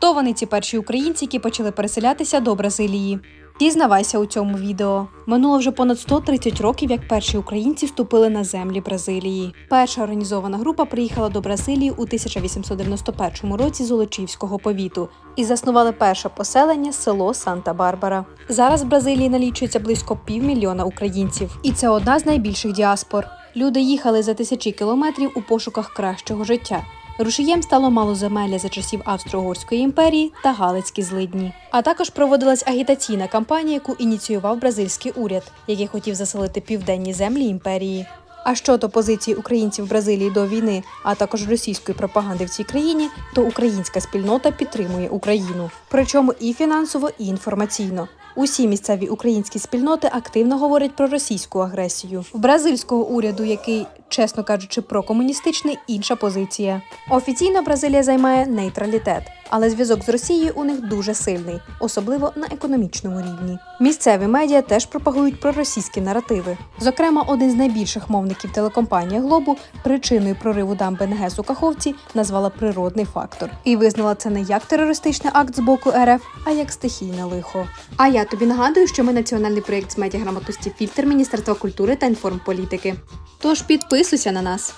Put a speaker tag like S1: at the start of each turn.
S1: Хто вони ці перші українці, які почали переселятися до Бразилії? Дізнавайся у цьому відео. Минуло вже понад 130 років, як перші українці вступили на землі Бразилії. Перша організована група приїхала до Бразилії у 1891 році з Олочівського повіту і заснували перше поселення село Санта-Барбара. Зараз в Бразилії налічується близько півмільйона українців, і це одна з найбільших діаспор. Люди їхали за тисячі кілометрів у пошуках кращого життя. Рушієм стало малоземелля за часів Австро-Угорської імперії та Галицькі злидні. А також проводилась агітаційна кампанія, яку ініціював бразильський уряд, який хотів заселити південні землі імперії. А щодо позиції українців Бразилії до війни, а також російської пропаганди в цій країні, то українська спільнота підтримує Україну, причому і фінансово, і інформаційно. Усі місцеві українські спільноти активно говорять про російську агресію. В бразильського уряду, який, чесно кажучи, прокомуністичний, інша позиція. Офіційно Бразилія займає нейтралітет, але зв'язок з Росією у них дуже сильний, особливо на економічному рівні. Місцеві медіа теж пропагують проросійські наративи. Зокрема, один з найбільших мовників телекомпанія Глобу причиною прориву дамби НГС у Каховці назвала природний фактор і визнала це не як терористичний акт з боку РФ, а як стихійне лихо. А я тобі нагадую, що ми національний проєкт з медіаграмотності фільтр Міністерства культури та інформполітики. Тож підписуйся на нас.